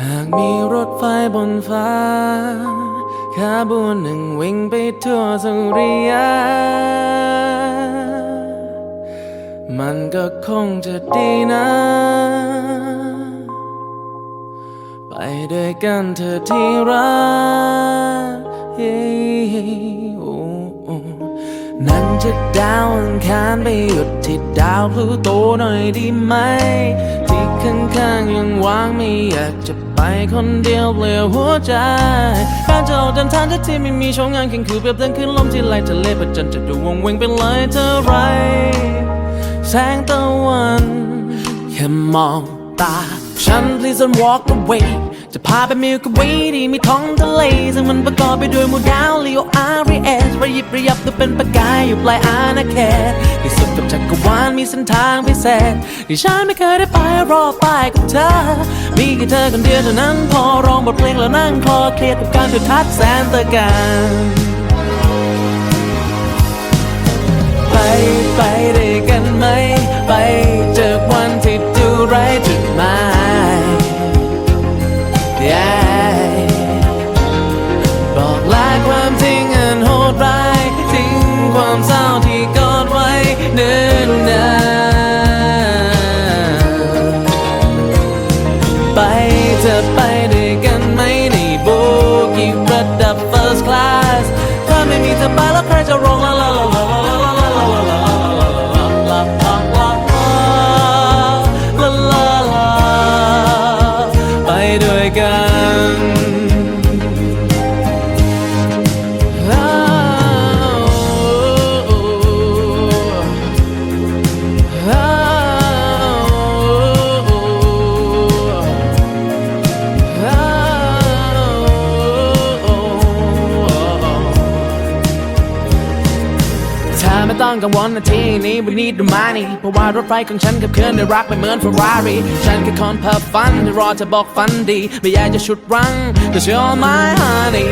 หากมีรถไฟบนฟ้าขบวนหนึ่งวิ่งไปทั่วสุริยะมันก็คงจะดีนะ ไปด้วยกันเธอที่รักนั่นจะดาวอังคารไปหยุดที่ดาวพลูโตหน่อยดีไหม ข้างๆยังวางไม่อยากจะไปคนเดียวเปลี่ยวหัวใจการจะออกเดินทางที่ที่ไม่มีช่องงานแข่งคือเปรียบเดินขึ้นลมที่ไหลทะเลประจันจะดูวงเวงเป็นเลยเท่าไร แสงตะวันแค่มองตาฉัน please don't walk away จะพาไปมิลก w วีที่มีท้องทะเลซึ่งมันประกอบไปด้วยหมูดาวลีโออาร์เอสระยิบระยับตัวเป็นประกายอยู่ปลายอาณาเขตที่สุดกับจักรวาลมีเส้นทางพิเศษที่ฉันไม่เคยได้ไปรอไปกับเธอ มีแค่เธอคนเดียวเท่านั้นพอร้องบทเพลงแล้วนั่งคลอเครียดกับการจุดทัดแสนตะการไปไปด้วยกันไหม ไปเจอวันที่ดูไร้จุด กังวลนาทีนี้วันนี้ดูมานี่เพราะว่ารถไฟของฉันกับเคลื่อนได้รักไม่เหมือนเฟอร์รารี่ฉันแค่คนเพ้อฝันที่รอจะบอกฝันดี ไม่อยากจะชุดรั้งแต่เชื่อ my honey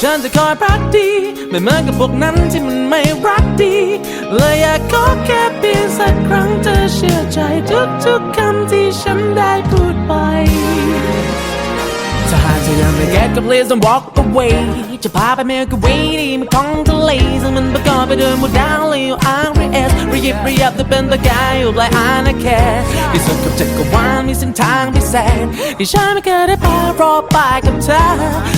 ฉันจะคอยพักดี ไม่เหมือนกับพวกนั้นที่มันไม่รักดีเลยอยากขอแค่เพียงสักครั้งเธอเชื่อใจทุกๆคำที่ฉันได้พูดไป ถ้าหากเธอยังไม่เก็ตก็ please don't walk away จะพาไปเมลกวีที่มันของทะเลซึ่งมันประกอบไปด้วยหมู่ดาวลีโออาร์เอสระยิบระยับแต่เป็นตะกายอยู่ปลายอาณาเขตที่สุดกับจักรวาลมีเส้นทางพิเศษที่ฉันไม่เคยได้ไปรอไปกับเธอ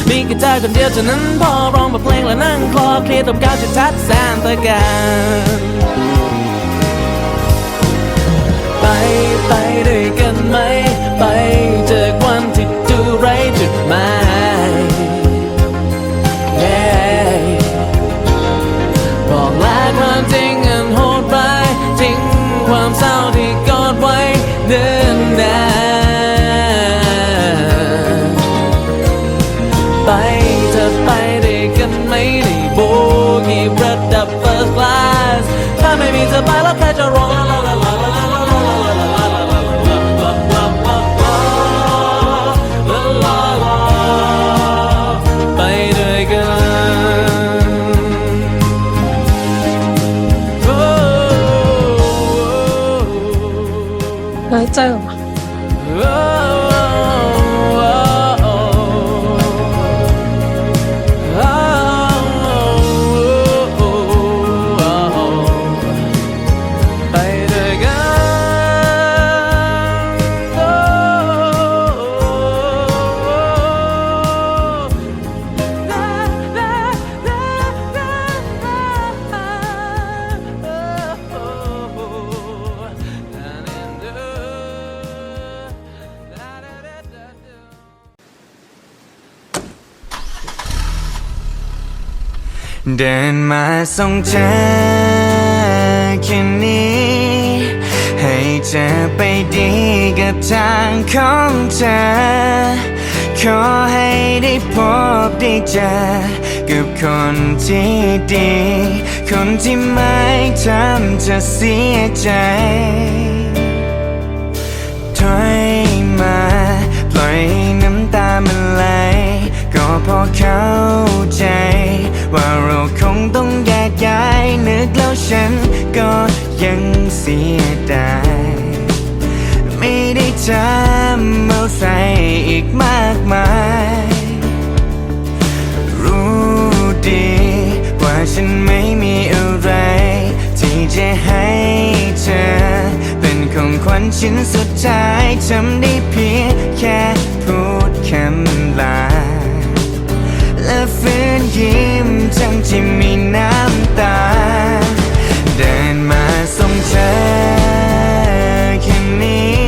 มีแค่เธอคนเดียวเท่านั้นพอร้องบทเพลงและนั่งคลอเคลียร์ตบก้าวจะทัดแสนตะการไปไปด้วยกันไหม ไปเจอวัน So เดินมาส่งเธอแค่นี้ ให้เธอไปดีกับทางของเธอ ขอให้ได้พบได้เจอกับคนที่ดี คนที่ไม่ทำเธอเสียใจถอยมาปล่อยให้น้ำตามันไหลก็พอเข้าใจ ว่าเราคงต้องแยกย้ายนึกแล้วฉันก็ยังเสียดายไม่ได้ทำเอะไรอีกมากมาย รู้ดี ว่าฉันไม่มีอะไร ที่จะให้เธอ เป็นของขวัญชิ้นสุดท้ายทำได้เพียงแค่ จังที่มีน้ำตา เดินมาส่งเธอแค่นี้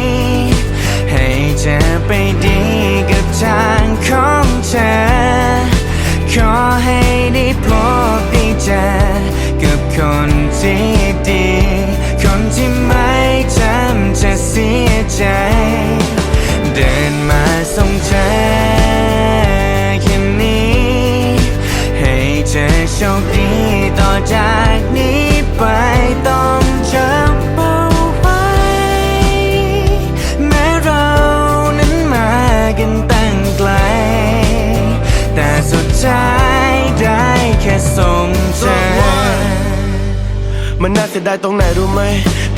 ให้เธอไปดีกับทางของเธอ ขอให้ได้พบได้เจอกับคนที่ มันน่าเสียดายตรงไหนรู้ไหม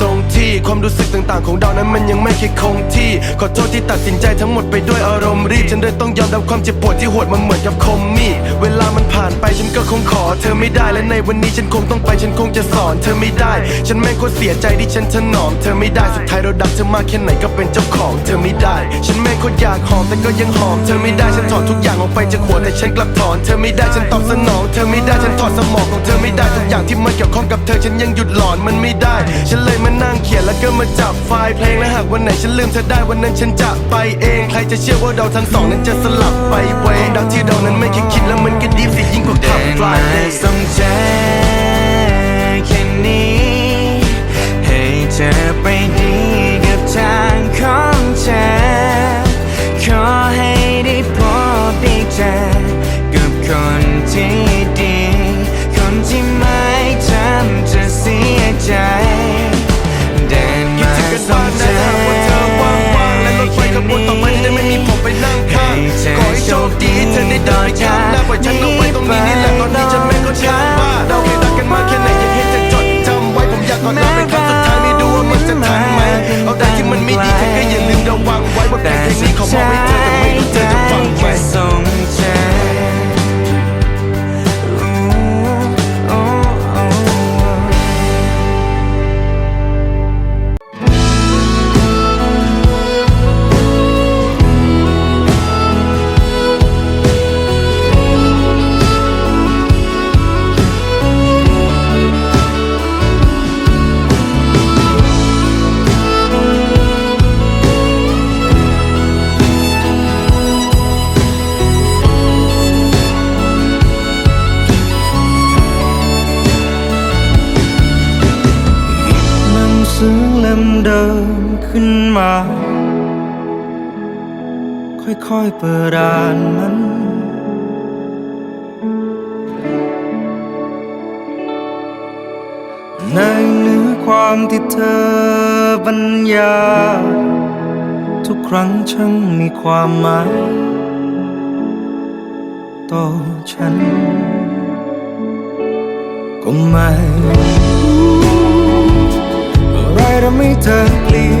ตรง ที่ ความรู้สึกต่างๆ ของเรานั้นมันยังไม่เคยคงที่ ขอโทษที่ตัดสินใจทั้งหมดไปด้วยอารมณ์รีบ ฉันเลยต้องยอมรับความเจ็บปวดที่โหดมันเหมือนกับคมมีดเวลามันผ่านไปฉันก็คงขอ เธอไม่ได้และในวันนี้ฉันคงต้องไปฉันคงจะสอน เธอไม่ได้ ฉันแม่งโคตรเสียใจที่ฉันถนอมเธอไม่ได้สุดท้ายเราดักเธอมากแค่ไหนก็เป็นเจ้าของ เธอไม่ได้ ฉันแม่งโคตรอยากหอมแต่ก็ยังหอมเธอไม่ได้ฉันถอนทุกอย่างออกไปจากหัวแต่ฉันกลับถอนเธอไม่ได้ฉันตอบสนอง เธอไม่ได้ฉันถอดสมองของเธอไม่ได้ทุกอย่างที่มันเกี่ยวข้องกับเธอฉันยังหยุดหลอนมันไม่ได้ ฉันเลยมานั่งเขียนแล้วก็มาจับไฟล์เพลงและหากวันไหนฉันลืมเธอได้วันนั้นฉันจะไปเอง ใครจะเชื่อว่าเราทั้งสองนั้นจะสลับไปเวงดังที่เรานั้นไม่คิดคิดแล้วมันก็ดีสิยิ่งกว่าขับไฟลามายส่งเธอแค่นี้ให้เธอไปดีกับทางของ ๆ ค่อยๆเปิดอ่านมันในเนื้อความที่เธอบรรยา ทุกครั้งช่างมีความหมายต่อฉัน ก็ไม่อะไรทำให้เธอเปลี่ยน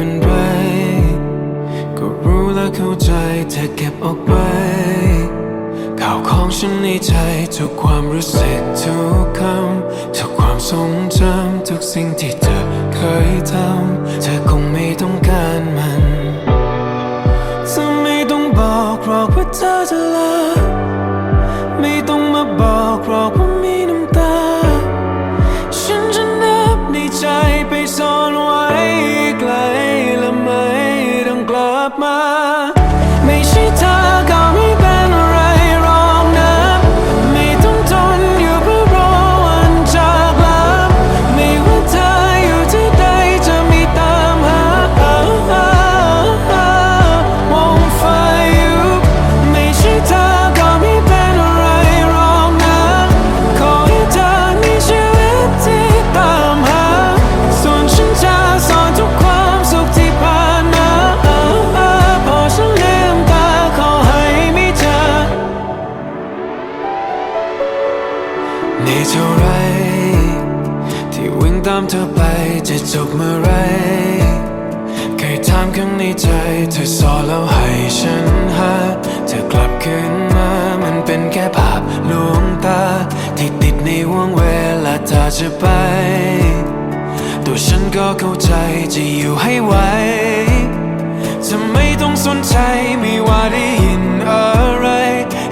เป็นไร ก็รู้และเข้าใจเธอเก็บเอาไว้ข่าวของฉันในใจทุกความรู้สึกทุกคำทุกความทรงจำทุกสิ่งที่เธอเคยทำเธอคงไม่ จบเมื่อไรเคยถามข้างในใจ เธอสอนแล้วให้ฉันหา เธอกลับคืนมา มันเป็นแค่ภาพลวงตา ที่ติดในห่วงเวลาเธอจะไป ตัวฉันก็เข้าใจจะอยู่ให้ไหวจะไม่ต้องสนใจไม่ว่าได้ยินอะไร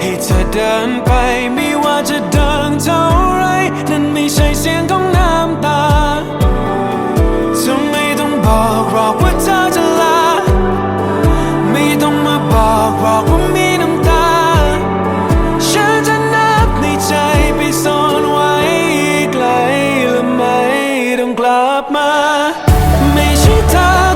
ให้เธอเดินไปไม่ว่าจะดังเท่าไร นั่นไม่ใช่เสียงของ อกว่ามีน้ำตา ฉันจะนับในใจไปซ่อนไว้ไกลและไม่ต้องกลับมา ไม่ใช่เธอ